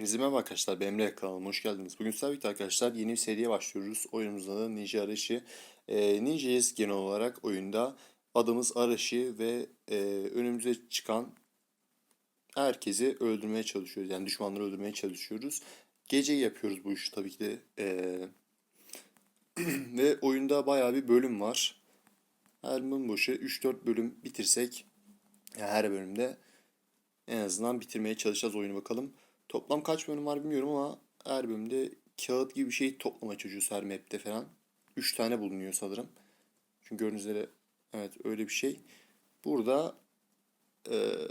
Hepinize merhaba arkadaşlar. Benim Emre kanalıma hoş geldiniz. Bugün sizlerle birlikte arkadaşlar yeni bir seriye başlıyoruz. Oyunumuzda da Ninja Arashi. Ee, Ninja'yız genel olarak oyunda. Adımız Arashi ve e, önümüze çıkan herkesi öldürmeye çalışıyoruz. Yani düşmanları öldürmeye çalışıyoruz. Gece yapıyoruz bu işi tabii ki de. Ee, ve oyunda bayağı bir bölüm var. Her bölüm boşu 3-4 bölüm bitirsek yani her bölümde en azından bitirmeye çalışacağız oyunu bakalım. Toplam kaç bölüm var bilmiyorum ama her bölümde kağıt gibi bir şey toplama çocuğu her map'te falan. 3 tane bulunuyor sanırım. Çünkü gördüğünüz üzere evet öyle bir şey. Burada eee,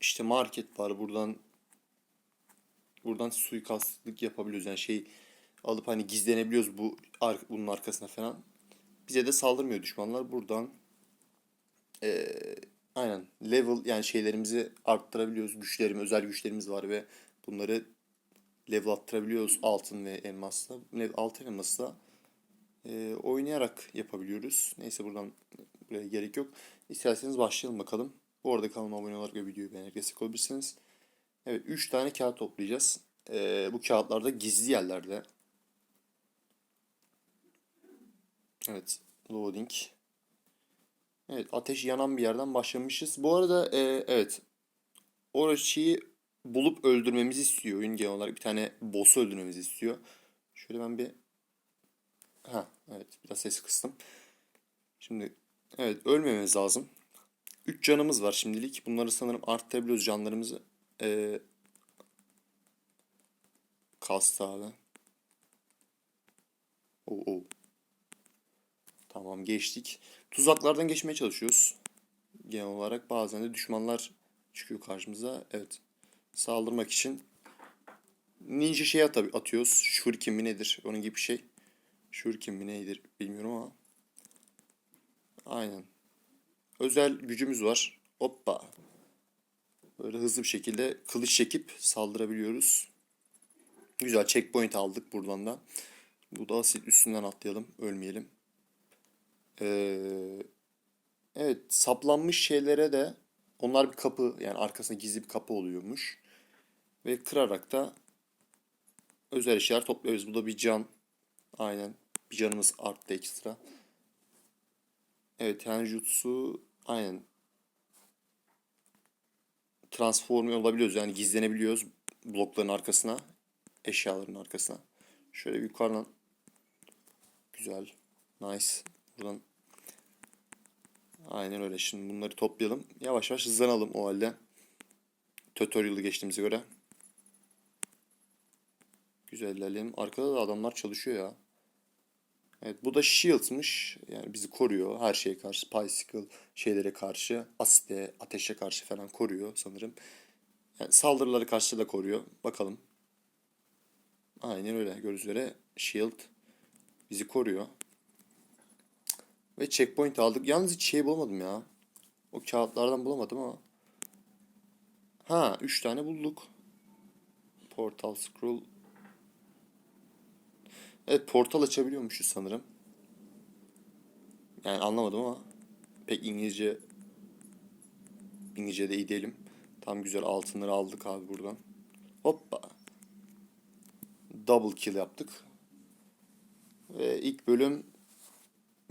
işte market var. Buradan buradan suikastlık yapabiliyoruz. Yani şey alıp hani gizlenebiliyoruz bu bunun arkasına falan. Bize de saldırmıyor düşmanlar. Buradan eee, aynen level yani şeylerimizi arttırabiliyoruz. Güçlerimiz, özel güçlerimiz var ve bunları level arttırabiliyoruz altın ve elmasla. Altın elmasla eee, oynayarak yapabiliyoruz. Neyse buradan buraya gerek yok. İsterseniz başlayalım bakalım. Bu arada kanalıma abone olarak ve videoyu beğenerek destek olabilirsiniz. Evet 3 tane kağıt toplayacağız. Eee, bu kağıtlarda gizli yerlerde. Evet loading. Evet ateş yanan bir yerden başlamışız. Bu arada e, evet Orochi'yi bulup öldürmemizi istiyor oyun genel olarak. Bir tane boss'u öldürmemizi istiyor. Şöyle ben bir ha evet biraz ses kıstım. Şimdi evet ölmememiz lazım. 3 canımız var şimdilik. Bunları sanırım arttırabiliyoruz canlarımızı. E, kastı abi. Oo, oo. Tamam geçtik. Tuzaklardan geçmeye çalışıyoruz. Genel olarak bazen de düşmanlar çıkıyor karşımıza. Evet. Saldırmak için ninja şey at atıyoruz. Shuriken mi nedir? Onun gibi bir şey. Shuriken mi nedir bilmiyorum ama. Aynen. Özel gücümüz var. Hoppa. Böyle hızlı bir şekilde kılıç çekip saldırabiliyoruz. Güzel checkpoint aldık buradan da. Bu da asit üstünden atlayalım. Ölmeyelim. Ee, evet saplanmış şeylere de onlar bir kapı yani arkasında gizli bir kapı oluyormuş. Ve kırarak da özel eşyalar topluyoruz. Bu da bir can. Aynen. Bir canımız arttı ekstra. Evet Tenjutsu aynen. Transforme olabiliyoruz yani gizlenebiliyoruz blokların arkasına. Eşyaların arkasına. Şöyle bir yukarıdan. Güzel. Nice. Buradan Aynen öyle. Şimdi bunları toplayalım. Yavaş yavaş hızlanalım o halde. Tutorial'ı geçtiğimize göre. Güzel. Arkada da adamlar çalışıyor ya. Evet bu da shield'mış. Yani bizi koruyor her şeye karşı. Bicycle şeylere karşı. Asite, ateşe karşı falan koruyor sanırım. Yani saldırıları karşı da koruyor. Bakalım. Aynen öyle. Gördüğünüz üzere shield bizi koruyor. Ve checkpoint aldık. Yalnız hiç şey bulamadım ya. O kağıtlardan bulamadım ama. Ha 3 tane bulduk. Portal scroll. Evet portal açabiliyormuşuz sanırım. Yani anlamadım ama pek İngilizce İngilizce de iyi değilim. Tam güzel altınları aldık abi buradan. Hoppa. Double kill yaptık. Ve ilk bölüm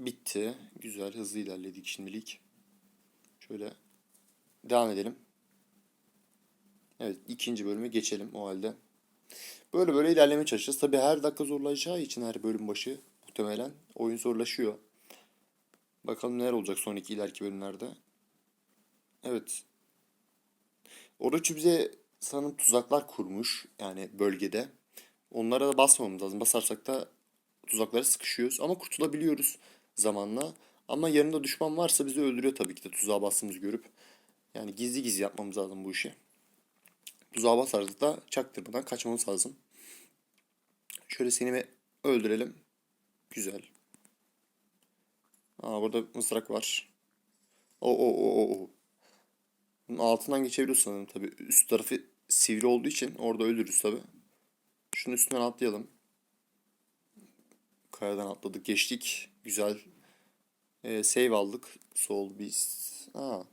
bitti. Güzel hızlı ilerledik şimdilik. Şöyle devam edelim. Evet ikinci bölüme geçelim o halde. Böyle böyle ilerlemeye çalışacağız. Tabi her dakika zorlaşacağı için her bölüm başı muhtemelen oyun zorlaşıyor. Bakalım neler olacak sonraki ileriki bölümlerde. Evet. Orochi bize sanırım tuzaklar kurmuş yani bölgede. Onlara da basmamamız lazım. Basarsak da tuzaklara sıkışıyoruz ama kurtulabiliyoruz zamanla. Ama yanında düşman varsa bizi öldürüyor tabii ki de tuzağa bastığımızı görüp. Yani gizli gizli yapmamız lazım bu işi. Tuzağa basarsak da çaktırmadan kaçmamız lazım. Şöyle seni bir öldürelim. Güzel. Aa burada mızrak var. O o o o o. Bunun altından geçebiliyoruz sanırım tabii. Üst tarafı sivri olduğu için orada ölürüz tabii. Şunun üstünden atlayalım. Kayadan atladık geçtik. Güzel. Ee, save aldık. Soul Beast. Aa.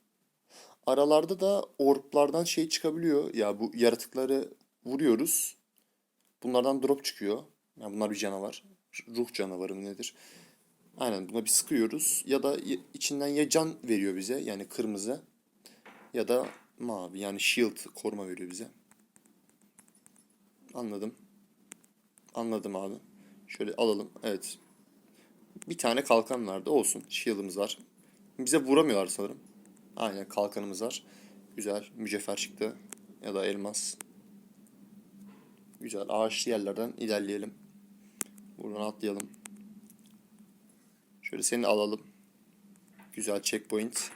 aralarda da orblardan şey çıkabiliyor. Ya bu yaratıkları vuruyoruz. Bunlardan drop çıkıyor. Yani bunlar bir canavar. Ruh canavarı mı nedir? Aynen buna bir sıkıyoruz. Ya da içinden ya can veriyor bize yani kırmızı ya da mavi yani shield koruma veriyor bize. Anladım. Anladım abi. Şöyle alalım. Evet. Bir tane kalkan vardı. Olsun. Shield'ımız var. Bize vuramıyorlar sanırım. Aynen kalkanımız var. Güzel. Mücevher çıktı. Ya da elmas. Güzel. Ağaçlı yerlerden ilerleyelim. Buradan atlayalım. Şöyle seni alalım. Güzel checkpoint.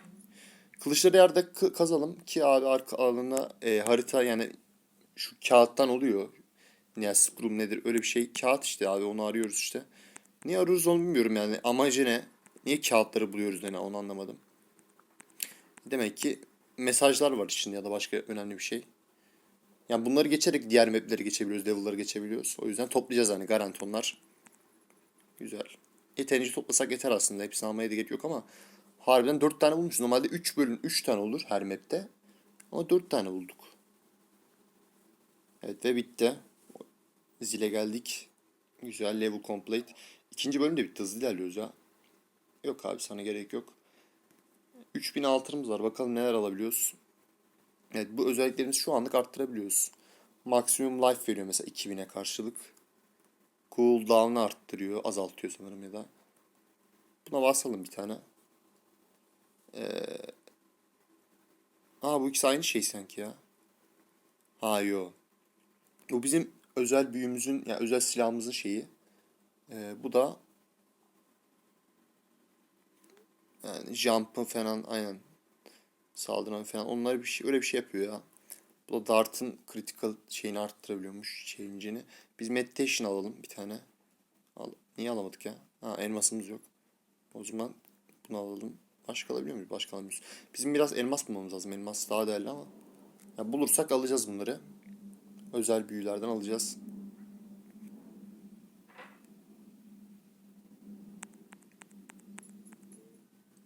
Kılıçları yerde kazalım ki abi arka alana e, harita yani şu kağıttan oluyor. Ya Scrum nedir öyle bir şey. Kağıt işte abi onu arıyoruz işte. Niye arıyoruz onu bilmiyorum yani. Amacı ne? Niye kağıtları buluyoruz ne onu anlamadım. Demek ki mesajlar var içinde ya da başka önemli bir şey. Yani bunları geçerek diğer mapleri geçebiliyoruz, level'ları geçebiliyoruz. O yüzden toplayacağız hani garanti onlar. Güzel. Yeterince toplasak yeter aslında. Hepsini almaya da gerek yok ama harbiden 4 tane bulmuşuz. Normalde 3 bölüm 3 tane olur her map'te. Ama 4 tane bulduk. Evet ve bitti. Zile geldik. Güzel level complete. İkinci bölüm de bitti. Hızlı ilerliyoruz ya. Yok abi sana gerek yok. 3000 altınımız var. Bakalım neler alabiliyoruz. Evet bu özelliklerimizi şu anlık arttırabiliyoruz. Maksimum life veriyor mesela 2000'e karşılık. Cooldown'ı arttırıyor. Azaltıyor sanırım ya da. Buna basalım bir tane. Ee... Aa bu ikisi aynı şey sanki ya. Ha yo. Bu bizim özel büyümüzün yani özel silahımızın şeyi. Ee, bu da yani jump'ı falan aynen saldıran falan onlar bir şey öyle bir şey yapıyor ya. Bu da Dart'ın critical şeyini arttırabiliyormuş change'ini. Biz meditation alalım bir tane. Al, niye alamadık ya? Ha elmasımız yok. O zaman bunu alalım. Başka alabiliyor muyuz? Başka alamıyoruz. Bizim biraz elmas bulmamız lazım. Elmas daha değerli ama. Ya bulursak alacağız bunları. Özel büyülerden alacağız.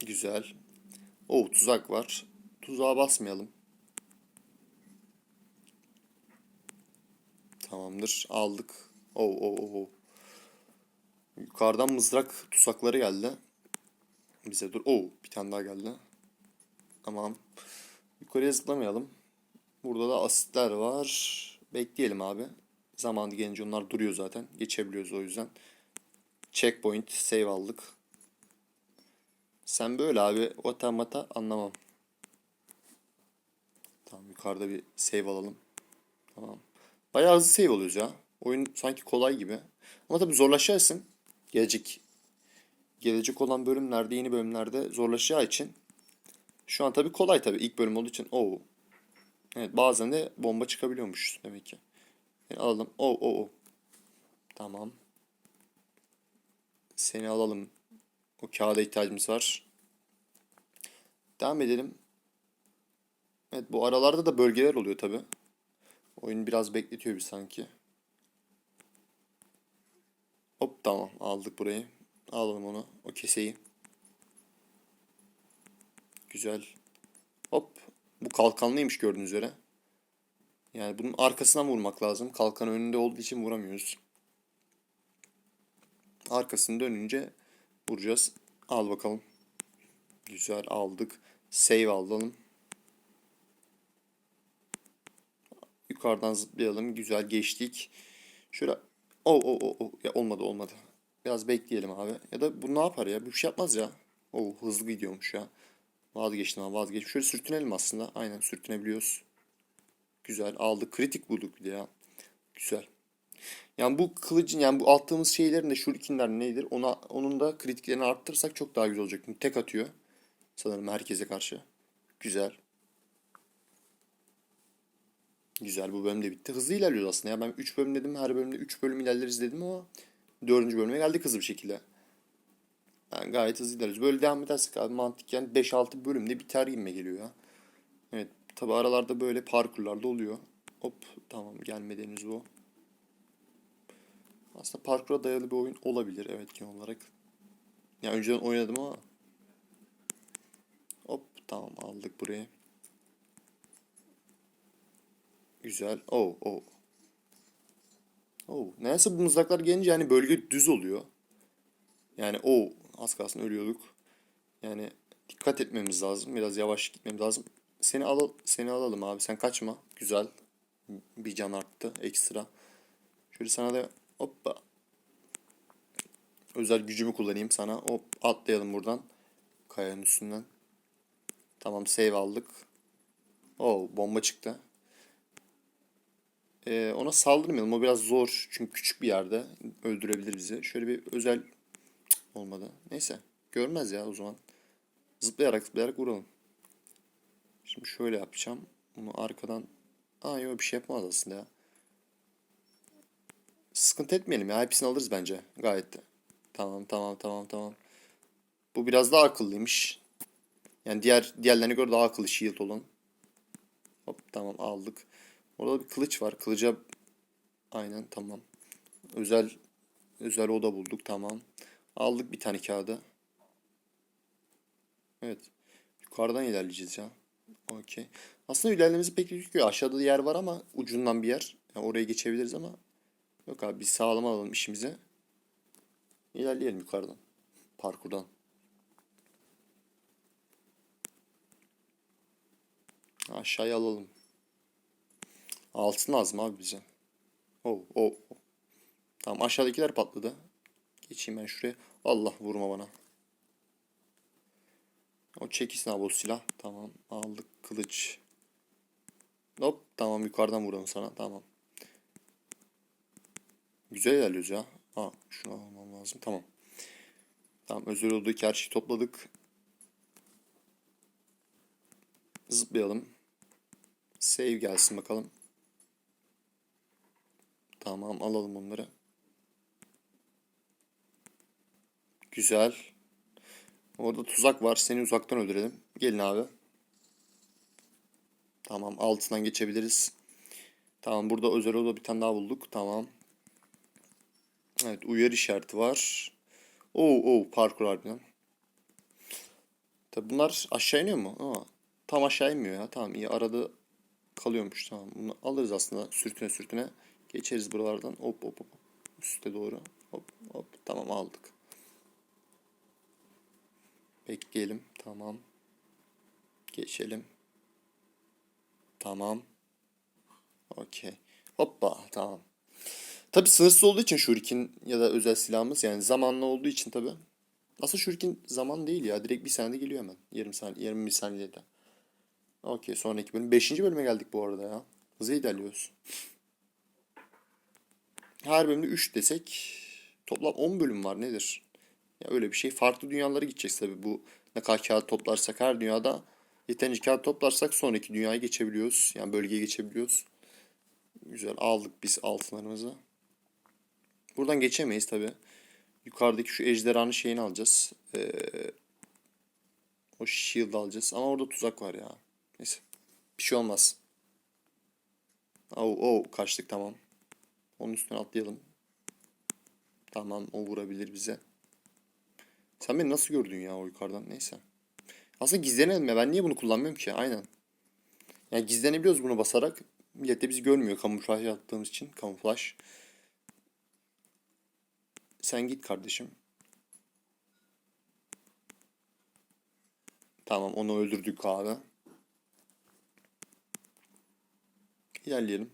Güzel. O tuzak var. Tuzağa basmayalım. Tamamdır. Aldık. Oo oo oo. Yukarıdan mızrak tuzakları geldi. Bize dur. Oo bir tane daha geldi. Tamam. Yukarıya zıplamayalım. Burada da asitler var. Bekleyelim abi. Zamanı gelince onlar duruyor zaten. Geçebiliyoruz o yüzden. Checkpoint save aldık. Sen böyle abi otomata anlamam. Tamam yukarıda bir save alalım. Tamam. Bayağı hızlı save oluyoruz ya. Oyun sanki kolay gibi. Ama tabii zorlaşacaksın. Gelecek gelecek olan bölümlerde, yeni bölümlerde zorlaşacağı için şu an tabii kolay tabii ilk bölüm olduğu için. Oo. Evet bazen de bomba çıkabiliyormuş demek ki. Yani alalım. Oo oo oo. Tamam. Seni alalım. O kağıda ihtiyacımız var. Devam edelim. Evet bu aralarda da bölgeler oluyor tabi. Oyun biraz bekletiyor bir sanki. Hop tamam aldık burayı. Alalım onu. O keseyi. Güzel. Hop. Bu kalkanlıymış gördüğünüz üzere. Yani bunun arkasından vurmak lazım. Kalkan önünde olduğu için vuramıyoruz. Arkasını dönünce vuracağız. Al bakalım. Güzel aldık. Save alalım. Yukarıdan zıplayalım. Güzel geçtik. Şöyle o o o ya olmadı olmadı. Biraz bekleyelim abi. Ya da bu ne yapar ya? Bir şey yapmaz ya. O hızlı gidiyormuş ya. Vazgeçtim abi vazgeçtim. Şöyle sürtünelim aslında. Aynen sürtünebiliyoruz. Güzel aldık. Kritik bulduk bir de ya. Güzel. Yani bu kılıcın yani bu attığımız şeylerin de şurikenler nedir? Ona onun da kritiklerini arttırırsak çok daha güzel olacak. Çünkü tek atıyor. Sanırım herkese karşı. Güzel. Güzel bu bölüm de bitti. Hızlı ilerliyoruz aslında ya. Ben 3 bölüm dedim. Her bölümde 3 bölüm ilerleriz dedim ama 4. bölüme geldik hızlı bir şekilde. Yani gayet hızlı ilerliyoruz. Böyle devam edersek abi mantıken 5-6 bölümde biter gibi geliyor ya. Evet tabi aralarda böyle parkurlarda oluyor. Hop tamam gelmedi henüz bu. Aslında parkura dayalı bir oyun olabilir evet genel olarak. Yani önceden oynadım ama. Hop tamam aldık burayı. Güzel. Oh oh. Oh. Neyse bu mızraklar gelince yani bölge düz oluyor. Yani o az kalsın ölüyorduk. Yani dikkat etmemiz lazım. Biraz yavaş gitmemiz lazım. Seni al seni alalım abi. Sen kaçma. Güzel. Bir can arttı ekstra. Şöyle sana da hoppa. Özel gücümü kullanayım sana. Hop atlayalım buradan. Kayanın üstünden. Tamam save aldık. Oo bomba çıktı. Ee, ona saldırmayalım. O biraz zor. Çünkü küçük bir yerde öldürebilir bizi. Şöyle bir özel olmadı. Neyse. Görmez ya o zaman. Zıplayarak zıplayarak vuralım. Şimdi şöyle yapacağım. Bunu arkadan... Aa yok bir şey yapmaz aslında ya. Sıkıntı etmeyelim ya. Hepsini alırız bence. Gayet de. Tamam tamam tamam tamam. Bu biraz daha akıllıymış. Yani diğer diğerlerine göre daha akıllı shield olan. Hop tamam aldık. Orada bir kılıç var. Kılıca aynen tamam. Özel özel oda bulduk tamam. Aldık bir tane kağıdı. Evet. Yukarıdan ilerleyeceğiz ya. Okey. Aslında ilerlememizi pek gözüküyor. Aşağıda yer var ama ucundan bir yer. Yani oraya geçebiliriz ama yok abi biz sağlam alalım işimize. İlerleyelim yukarıdan. Parkurdan. Aşağıya alalım. Altın lazım abi bize. Oh, oh. oh. Tamam aşağıdakiler patladı. Geçeyim ben şuraya. Allah vurma bana. O çekilsin abi o silah. Tamam aldık kılıç. Hop tamam yukarıdan vuralım sana. Tamam. Güzel ilerliyoruz ya. Ha şunu almam lazım. Tamam. Tamam özel olduğu her şeyi topladık. Zıplayalım. Save gelsin bakalım. Tamam alalım onları. Güzel. Orada tuzak var. Seni uzaktan öldürelim. Gelin abi. Tamam altından geçebiliriz. Tamam burada özel oda bir tane daha bulduk. Tamam. Evet uyarı işareti var. Oo, oo parkur harbiden. Tabi bunlar aşağı iniyor mu? Aa, tam aşağı inmiyor ya. Tamam iyi arada kalıyormuş. Tamam bunu alırız aslında sürtüne sürtüne. Geçeriz buralardan. Hop hop hop. Üste doğru. Hop hop. Tamam aldık. Bekleyelim. Tamam. Geçelim. Tamam. Okey. Hoppa. Tamam. Tabi sınırsız olduğu için Shuriken ya da özel silahımız yani zamanlı olduğu için tabi. Aslında Shuriken zaman değil ya. Direkt bir saniyede geliyor hemen. Yarım saniye, 20 saniyede. Okey sonraki bölüm. Beşinci bölüme geldik bu arada ya. Hızlı ilerliyoruz. Her bölümde 3 desek toplam 10 bölüm var nedir? Ya öyle bir şey. Farklı dünyalara gideceğiz tabii. Bu ne kadar kağıt toplarsak her dünyada yeterince kağıt toplarsak sonraki dünyaya geçebiliyoruz. Yani bölgeye geçebiliyoruz. Güzel aldık biz altınlarımızı. Buradan geçemeyiz tabii. Yukarıdaki şu ejderhanın şeyini alacağız. Ee, o shield alacağız. Ama orada tuzak var ya. Neyse. Bir şey olmaz. Oh, oh kaçtık tamam. Onun üstüne atlayalım. Tamam o vurabilir bize. Sen beni nasıl gördün ya o yukarıdan? Neyse. Aslında gizlenelim ya. Ben niye bunu kullanmıyorum ki? Aynen. Yani gizlenebiliyoruz bunu basarak. Millet de bizi görmüyor kamuflaj yaptığımız için. Kamuflaj. Sen git kardeşim. Tamam onu öldürdük abi. İlerleyelim.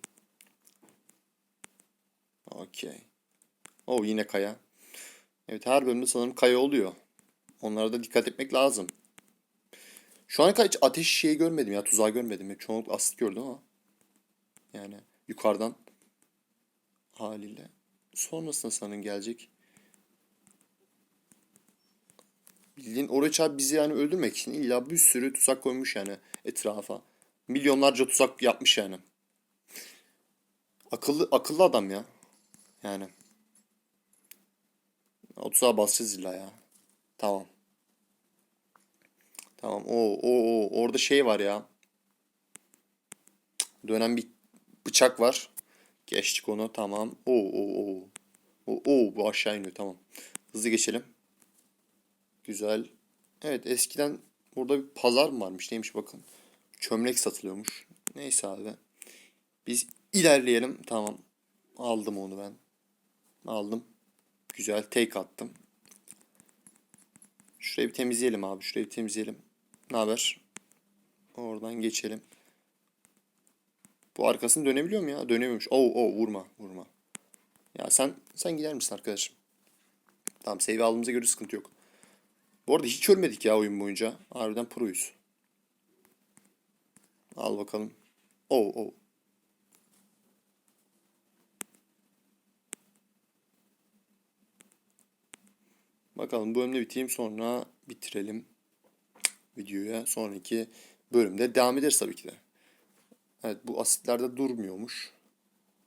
Okey. Oh yine kaya. Evet her bölümde sanırım kaya oluyor. Onlara da dikkat etmek lazım. Şu ana kadar hiç ateş şeyi görmedim ya tuzağı görmedim. Ya. Çoğunlukla asit gördüm ama. Yani yukarıdan haliyle. Sonrasında sanırım gelecek. Bildiğin Oruç abi bizi yani öldürmek için illa bir sürü tuzak koymuş yani etrafa. Milyonlarca tuzak yapmış yani. Akıllı akıllı adam ya. Yani. 30'a basacağız illa ya. Tamam. Tamam. O o o orada şey var ya. Dönen bir bıçak var. Geçtik onu. Tamam. O o o. O o bu aşağı iniyor. Tamam. Hızlı geçelim. Güzel. Evet eskiden burada bir pazar mı varmış neymiş bakın. Çömlek satılıyormuş. Neyse abi. Biz ilerleyelim. Tamam. Aldım onu ben. Aldım. Güzel. Take attım. Şurayı bir temizleyelim abi. Şurayı bir temizleyelim. Ne haber? Oradan geçelim. Bu arkasını dönebiliyor mu ya? Dönemiyormuş. Oo oo vurma vurma. Ya sen sen gider misin arkadaşım? Tamam save aldığımıza göre sıkıntı yok. Bu arada hiç ölmedik ya oyun boyunca. Harbiden proyuz. Al bakalım. Oo oo. Bakalım bu bölümde bitireyim sonra bitirelim videoya. Sonraki bölümde devam ederiz tabii ki de. Evet bu asitlerde durmuyormuş.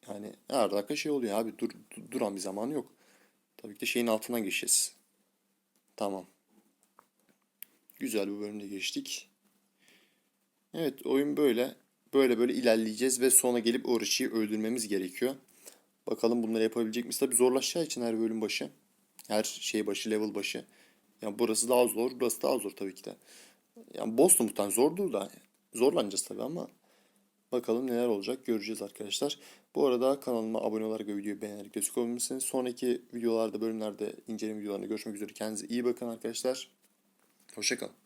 Yani her dakika şey oluyor abi dur, dur- duran bir zamanı yok. Tabii ki de şeyin altından geçeceğiz. Tamam. Güzel bir bölümde geçtik. Evet oyun böyle. Böyle böyle ilerleyeceğiz ve sonra gelip Orochi'yi öldürmemiz gerekiyor. Bakalım bunları yapabilecek miyiz? Tabii zorlaşacağı için her bölüm başı. Her şey başı, level başı. Yani burası daha zor, burası daha zor tabii ki de. Yani boss da muhtemelen zordur da. Zorlanacağız tabii ama bakalım neler olacak göreceğiz arkadaşlar. Bu arada kanalıma abone olarak videoyu beğenerek destek olabilirsiniz. Sonraki videolarda, bölümlerde inceleme videolarında görüşmek üzere. Kendinize iyi bakın arkadaşlar. Hoşçakalın.